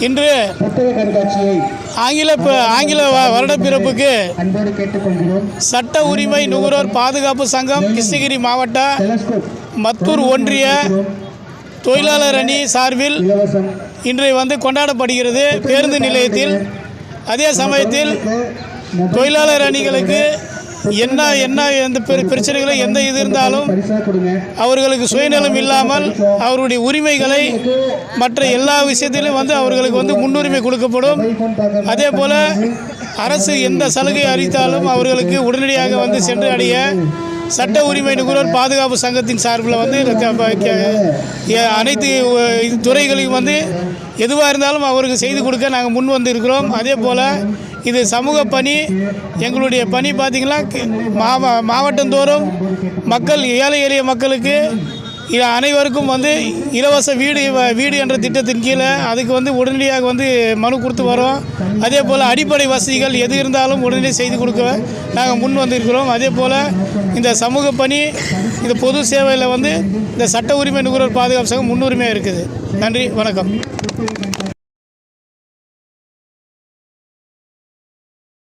இன்று ஆங்கில ஆங்கில வ- வருடப்பிறப்புக்கு சட்ட உரிமை நுகர்வோர் பாதுகாப்பு சங்கம் கிருஷ்ணகிரி மாவட்ட மத்தூர் ஒன்றிய தொழிலாளர் அணி சார்பில் இன்று வந்து கொண்டாடப்படுகிறது. பேருந்து நிலையத்தில் அதே சமயத்தில் தொழிலாளர் அணிகளுக்கு என்ன என்ன எந்த பிர- எந்த இது இருந்தாலும் அவர்களுக்கு சுயநலம் இல்லாமல் அவருடைய உரிமைகளை மற்ற எல்லா விஷயத்திலும் வந்து அவர்களுக்கு வந்து முன்னுரிமை கொடுக்கப்படும். அதே போல் அரசு எந்த சலுகை அளித்தாலும் அவர்களுக்கு உடனடியாக வந்து சென்று அடைய சட்ட உரிமை நுகர்வோர் பாதுகாப்பு சங்கத்தின் சார்பில் வந்து அனைத்து துறைகளையும் வந்து எதுவாக இருந்தாலும் அவருக்கு செய்து கொடுக்க நாங்கள் முன் வந்து இருக்கிறோம் அதே போல் இது சமூக பணி. எங்களுடைய பணி பார்த்திங்கன்னா மாவ மாவட்டந்தோறும் மக்கள் ஏழை எளிய மக்களுக்கு இது அனைவருக்கும் வந்து இலவச வீடு வீடு என்ற திட்டத்தின் கீழே அதுக்கு வந்து உடனடியாக வந்து மனு கொடுத்து வரோம் அதே போல் அடிப்படை வசதிகள் எது இருந்தாலும் உடனடியாக செய்து கொடுக்க நாங்கள் முன் வந்திருக்கிறோம். அதே போல் இந்த சமூக பணி இந்த பொது சேவையில் வந்து இந்த சட்ட உரிமை நுகர்வோர் பாதுகாப்பு சங்கம் முன்னுரிமையாக இருக்குது. நன்றி வணக்கம்.